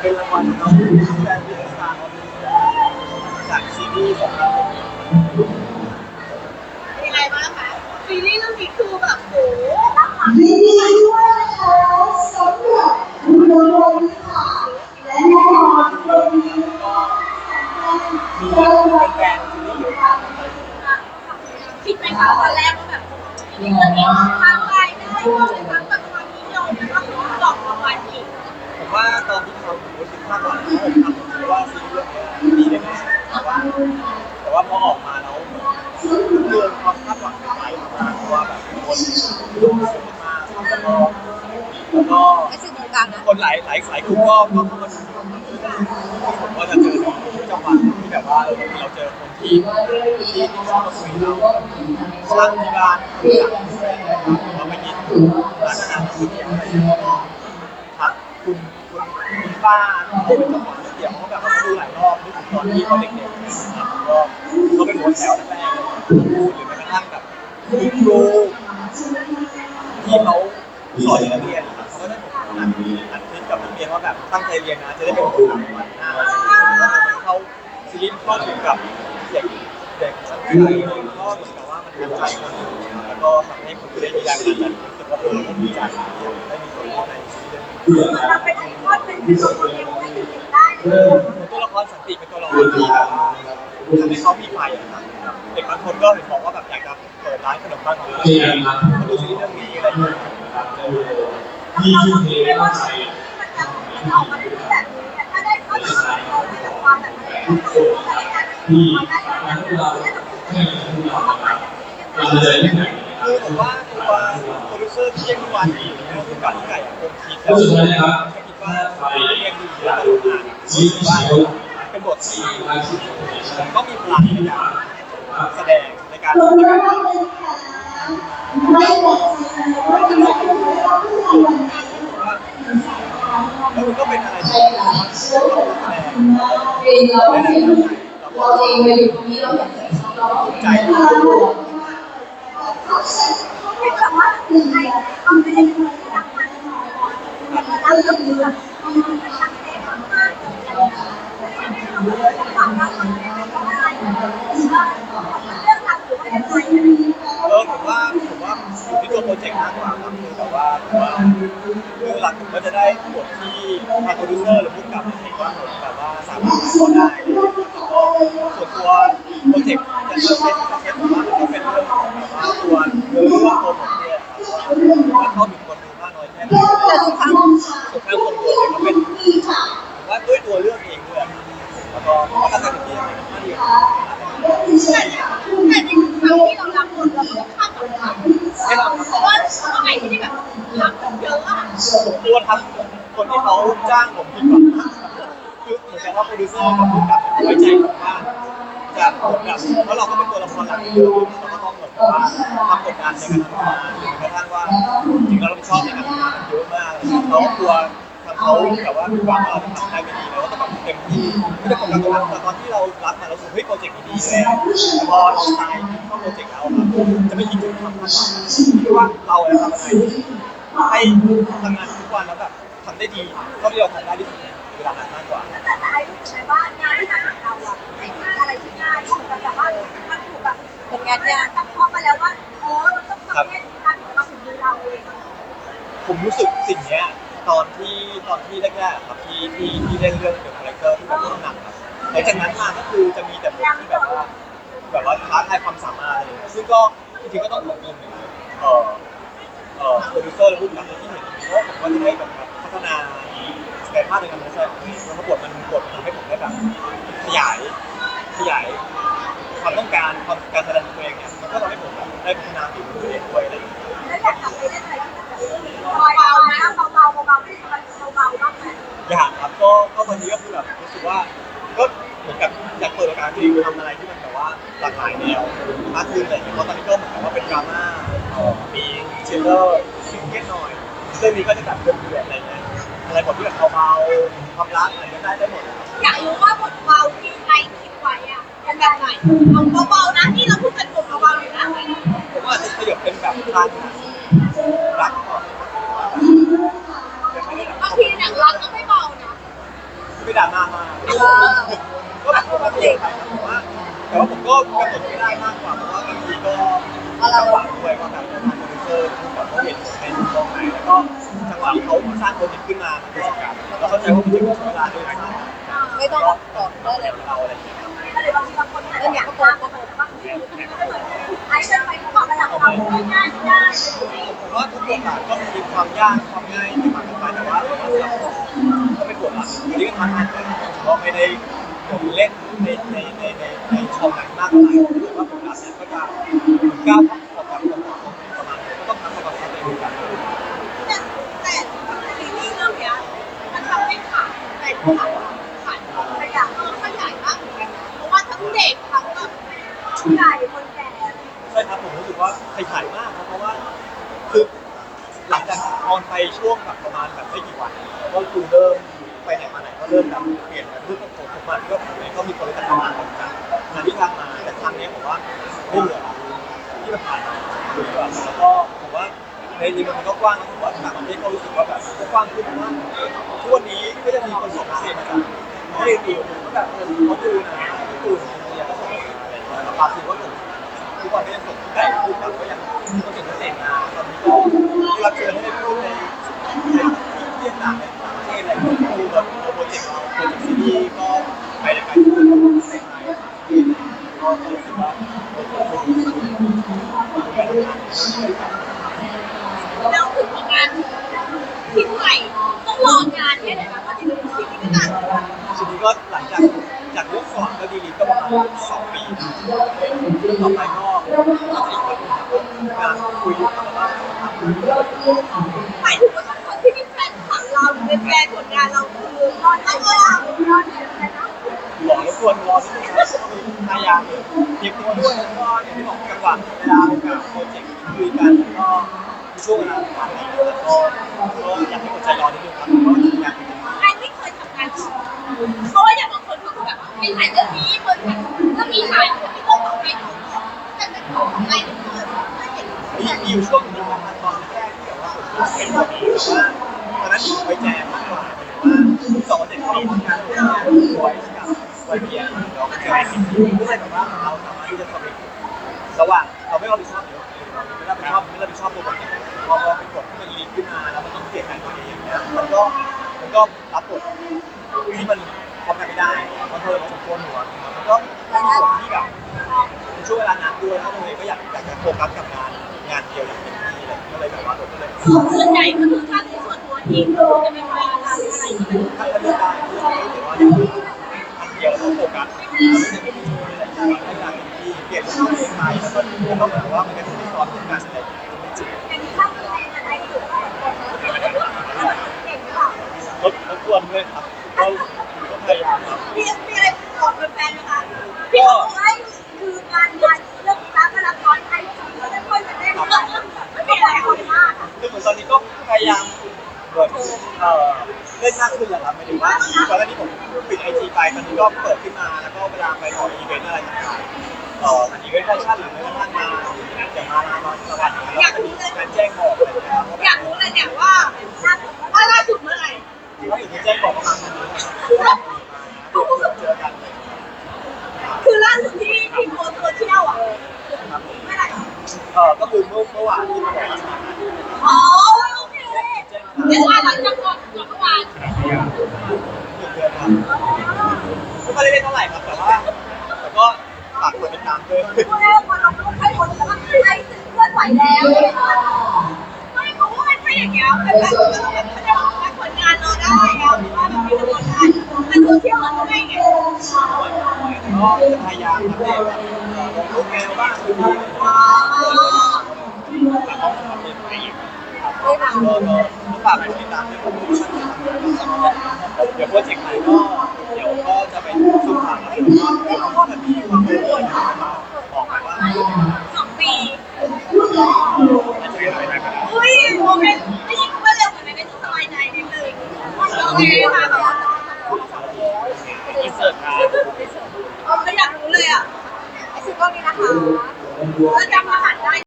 เป็นรางวัลน้องแฟนพิซซ่าจากซีรีส์ของเราเป็นยังไงบ้างคะซีรีส์เรื่องนี้คือแบบโอ้โหยินดีด้วยนะคะสำหรับคุณโดนค่ะและแน่นอนวันนี้นะคะมีแฟนซีรีส์เยอะมากเลยคิดไหมคะตอนแรกว่าแบบเรื่องนี้ทางรายได้ก็เป็นทั้ง มรู้สึกคาดหวังว่าผมทำผมคิดว่าซีรีส์เรื่องนี้ดีแน่ๆแต่ว่าแต่ว่าพอออกมาแล้วเกินความคาดหวังไปมากเพราะว่าแบบคนดูสูงมากแล้วก็แล้วก็ไอ้สิ่งตรงกลางนะคนหลายหลายหลายกลุ่มก็ก็เข้ามาดูผมว่าจะเจอที่จังหวัดที่แบบว่าเออเราเจอคนที่ที่ที่ชอบมาคุยเราช่างที่บ้านเราไปกินร้านอาหารที่เดียวอะไรอย่างเงี้ยครับคุณคุณคุณป้าที่ เขาเสียวเขาแบบเขาดูหลายรอบนึกถึงตอนที่เขาเด็กๆก็เขาเป็นหัวแถวแรกๆเลยพูดหรือแม้กระทั่งแบบคุณครูที่เขาสอนนักเรียนนะครับเขาก็ได้บอกอัดอัดคลิปกับนักเรียนว่าแบบตั้งใจเรียนนะจะได้เป็นครูวันหน้าเงี้ยแล้วเขาซีรีส์เข้าถึงกับเด็กเด็กชั้นปีก็เหมือนกับว่ามันทำใจแล้วก็ทำให้คนได้มีแรงบันดาลใจรู้สึกว่าเออเขาดีใจได้มีส่วนร่วมในซีรีส์เราเป็นไอคอนเป็นตัวคนเดียว ตัวละครสันติเป็นตัวละครที่แบบว่าทำให้เขามีไฟอะเด็กบางคนก็เห็นบอกว่าแบบอยากจะเปิดร้านขนมปังหรืองเงี้ยมาดูซีรีส์เรื่องนี้อะไรอย่างเงี้ยครับมีชื่อเพลงว่าใครมันจะมันออกมาเป็นแบบนี้ถ้าได้เราในความแบบนี้ที่ทางเราให้ทุกอย่างเราจะได้ที่ไหนคือผมว่าตัวโปรดิวเซอร์ที่เรียกวันดีเนี่ยคือกับที่ไก่คงคิดผู้สุดท้ายนะครับคิดว่าเรียกดีแล้วอ่าน ชี้ชี้เป็นบทที่รายชื่อก็มีพลังในการแสดงในการขอบในคุณการมากเลยค่ะไม่หมดไม่หมดเราเพื่อวันนี้แล้วมันก็เป็นอะไรที่เชื่อว่าขอบคุณมากเองเราเองเราเองมาอยู่ตรงนี้เราเห็นเราใจเราไม่แบบว่ารเขาไม่ได้เป็นคนที่รักมันแต่เวลาเราดูแบมัน เออผมว่าผมว่าอยู่ที่ตัวโปรเจกต์มากกว่าครับคือแบบว่าผมว่าคือหลักผมก็จะได้บทที่ทางโปรดิวเซอร์หรือผู้กำกับเห็นว่าผมแบบว่าสามารถทำได้ส่วนตัวโปรเจกต์จะเริ่มเซ็ตเซ็ตผมว่ามันก็เป็นเรื่องของแบบว่าตัวเนื้อเรื่องตัวบทเนี่ยครับว่าเข้าถึงคนดูมากน้อยแค่ไหนแต่ทุกครั้งสุดท้ายคนดูเนี่ยก็เป็นผมว่าด้วยตัวเรื่องเองด้วยแล้วก็ผมว่าถ้าทำที่ยังไงก็ดี แต่แต่ในทุกครั้งที่เรารับบทเราต้องคาดหวังเพราะว่าสมัยที่ได้แบบรับเย ตัวทำคนที่เขาจ้างผมผิดหวังมากคือเหมือนกับว่าโปรดิวเซอร์กับผู้กำกับไว้ใจผมว่าจะผมกับเพราะเราก็เป็นตัวละครหลักอยู่เราก็ต้องเหมือนกับว่าทำกดดันในการทำงานกระทั่งว่าจริงๆเราชอบในการทำงานเยอะมากเขากลัวทำเขาแบบว่าผิดหวังว่าเราทำได้ไม่ดีแล้วก็ต้องแบบเต็มที่ไม่ได้กดดันตรงนั้นแต่ตอนที่เรารับมาเราสึกเฮ้ยโปรเจกต์นี้ดีแล้วพอเราตายเข้าโปรเจกต์เราจะไม่คิดถึงความคาดหวังคิดว่าเราจะทำอะไร ให้ทำงานทุกวันแล้วแบบทำได้ดีเท่าที่เราทำได้ที่สุดในเวลานั้นมากกว่าแต่แต่ไอ้รู้สึกว่างานที่ทำของเราอะไอ้งานอะไรที่ง่ายที่สุดแต่ว่ามันถูกแบบเป็นงานยากตั้งข้อมาแล้วว่าเออมันต้องทำให้การมาถึงมือเราเองผมรู้สึกสิ่งเนี้ยตอนที่ตอนที่แรกๆครับที่ที่ที่เล่นเรื่องเกี่ยวกับคาแรคเตอร์ที่แบบหนักครับหลังจากนั้นมาก็คือจะมีแต่บทที่แบบว่าแบบว่าท้าทายความสามารถอะไรอย่างเงี้ยซึ่งก็จริงๆก็ต้องขอบคุณเอ่อเอ่อ โปรดิวเซอร์และผู้กำกับที่เห็นเพราะว่าผมก็จะได้แบบพัฒนาศักยภาพในการแสดงแล้วก็บทมันบทมันทำให้ผมได้แบบขยายขยายความต้องการความการแสดงของตัวเองเนี่ยมันก็ทำให้ผมแบบได้พัฒนาฝีมือตัวเองด้วยอะไรอย่างเงี้ย แล้วอยากทำไปได้อะไรที่แบบเบาๆนะเบาๆเบาๆที่มันเบาๆบ้างไหมอยากครับก็ก็วันนี้ก็คือแบบรู้สึกว่าก็เหมือนกับอยากเปิดโอกาสตัวเองทำอะไรที่มันแบบว่าหลากหลายแนวมากขึ้นอะไรอย่างเงี้ยเพราะตอนนี้ก็เหมือนกับว่าเป็นดราม่าเอ่อมี เชลเลอร์ซิงเกิลหน่อยเรื่องนี้ก็จะแบบเดือดๆอะไรเงี้ยอะไรบทที่แบบเบาๆความรักอะไรก็ได้ได้หมดอยากรู้ว่าบทเบาที่ใครคิดไว้อะเป็นแบบไหนเอาเบาๆนะที่เราพูดกันบทเบาๆอยู่นะผมว่าอาจะขยับเป็นแบบทางรักก่อนยังไม่ได้แบางทีหนังรักก็ไม่เบานะเคือดราม่ามากก็แบบก็เองไปนะผมว่าแต่ว่าผมก็กำหนดไม่ได้มากกว่าเพราะว่าบางทีก็จังหวะด้วยว่าแบบทางโปรดิวเซอร์ เขาเห็นผมเป็นตรงไหนแล้วก็จังหวะเขาสร้างโปรเจกต์ขึ้นมาเป็นกิจกรรมเราเข้าใจว่ามันจะใช้เวลาด้วยนะครับไม่ต้องตอบได้เลยเราอะไรอย่างเงี้ยเลยบางทีบางคนอาจจะอยากตามแต่บางทีไอ้เรื่องไปเขาบอกระดับเรามง่ายได้ผมว่าทุกบทบาทก็มีความยากความง่ายที่มากันไปแต่ว่าสำหรับผมก็เป็นบทบาทที่ก็ทำงานเลยผมก็ไม่ได้เล่นในในในในในช่องไหนมากเท่าไหร่ถ้าเกิดว่าผมรับเนี่ยก็จะก้าว ขายขายขยายขยายมากเหมือนกันเพราะว่าทั้งเด็กทั้งแบบผู้ใหญ่คนแก่ใช่ครับผมรู้สึกว่าใครถ่ายมากครับเพราะว่าคือหลังจากออนไปช่วงแบบประมาณแบบไม่กี่วันก็คือเริ่มไปไหนมาไหนก็เริ่มแบบเปลี่ยนแบบรูปของผมผมมาที่ก็ผมเองก็มีคนรู้จักมากเหมือนกันงานที่ทำมาแต่ครั้งนี้ผมว่าไม่เหลือที่มันผ่านมาแล้วก็ ในนี้มันก็กว้างนะผมว่าต่างประเทศก็รู้สึกว่าแบบก็กว้างขึ้นมากทุกวันนี้ก็จะมีคนส่งเสเซจมาจากประเทศอื่นก็แบบเออเขาดูนะญี่ปุ่นอินเดียก็ส่งอะไรอย่างเงี้ยบราซิลก็ส่งทุกวันนี้ยังส่งแต่พูดแบบก็ยังก็เก่งก็เก่งนะตอนนี้ก็ที่รับเชิญให้ได้พูดในในที่ต่างในต่างประเทศอะไรอย่างเงี้ยคือแบบโปรเจกต์เราโปรเจกต์ซีรีส์ก็ไปในการที่เราไม่ได้ไปก็รู้สึกว่าเป็นคนที่ดีการทำงาน แล้วถึงงานชิ้นใหม่ต้องรองานแค่ไหนคะเพราะจริงๆชิ้นนี้ก็นทีนี้ก็หลังจากจากเรื่องก่อนก็ดีลีก็ประมาณสองปีต่อไปก็ก็จะอีกคนการคุยกันว่าหมายถึงว่าคนที่เป็นแฟนคลับเราหรือเป็นแฟนผลงานเราคือรอดได้ก็รอดได้นะหลอกรบกวนรอนิดนึงครับพยายามเตรียมตัวด้วยแล้วก็อย่างที่บอกจังหวะเวลากับโปรเจกต์คุยกันก็ช่วงเวลาผ่านไปแล้วก็ก็อยากให้คนใจรอนิดนึงครับ มีมีอยู่ช่วงหนึงนะครับตอนแรกที่แบบว่าเป็นแบบนี้แต่ว่าตอนนั้นผมไปแจมมากกว่าสองเด็กเขาทำงานด้วยกันไว้กับไว้เพียงเราก็จอสิ่งที่ก็เลยแบบว่าเราสามารถที่จะสำเร็จระหว่างเราไม่รับผิดชอบเดี๋ยวไม่รับผิดชอบไม่รับผิดชอบตัวบทเนี่ยพอเราเป็นบทที่มันลีดขึ้นมาแล้วมันต้องเปลี่ยนแปลงตัวเองอย่างเงี้ยมันก็มันก็รับบทที่มันพร้อมกันไม่ได้เพราะเธอเราสมควรหัวมันก็ไม่มีบทที่แบบช่วงเวลานั้นด้วยเพราะตัวเองก็อยากอยากจะโฟกัสกับงาน งานเดียวอย่างเต็มที่เลยก็เลยแบบว่ามก็เลยส่วนใหญ่ก็คือถ้าในส่วนตัวเองก็จะไม่ค่อยทำอะไรที่มันถ้าเลือกได้ก็รู้สึกว่าอยากอันเดียวแล้วโฟกัสไม่ได้ไม่มีอะไรที่ให้งานเต็มที่เปลี่ยนตัวเองไปแล้วก็แล้วก็เหมือนว่ามันก็จะมี ยายามเหมือนเอ่อเล่นมากขึ้นแหละครับหมายถึงว่าก่อนหน้านี้ผมปิดไอจีไปตอนนี้ก็เปิดขึ้นมาแล้วก็เวลาไปออกอีเวนต์อะไรต่างๆเอ่ออีเวนต์แฟชั่นหรือแม้กระทั่งมาอย่างมาลามาสวัสดิ์แล้วก็มีการแจ้งบอกอะไรอย่างเงี้ยอยากรู้เลยเนี่ยว่าว่าล่าสุดเมื่อไหร่ก็ถึงจะแจ้งบอกประมาณนี้เจอกันเลยคือล่าสุดที่ที่โพสโซเชียลอะเมื่อไหร่เออก็คือเมื่อเมื่อวานที่มาบอกว่าอ๋อ เดี๋ยวหลังจากก่อนก่อนเมื่อวานหนึ่งเดือนครับก็ไม่ได้เล่นเท่าไหร่ครับแต่ว่าแต่ก็ฝากกดติดตามด้วยพูดแล้วพอเราพูดให้คนแล้วมันไอ้สื่อเคลื่อนไหวแล้วไม่เพราะว่ามันไม่อย่างเงี้ยเป็นแบบก็ต้องแบบแสดงผลงานเราได้อะว่าแบบมีผลงานมันโซเชียลมันไม่ไงก็จะพยายามทำให้แบบลงรูปแมวบ้างแต่ต้องทำเป็นไปอีก ครับก็ก็ฝากกดติดตามด้วยเดี๋ยวโปรเจกต์ใหม่ก็เดี๋ยวก็จะไปสุ่มถามแล้วก็แบบมีคนไปด้วยบอกไปว่าสองปีอาจจะเป็นอะไรก็ได้อุ้ยโมเมนต์ไม่ใช่คุณว่าเร็วเหมือนในสบายใจนิดนึงโอเคค่ะแบบว่าอินเสิร์ตครับไม่อยากรู้เลยอะไอ้สิ่งพวกนี้นะคะแล้วใจ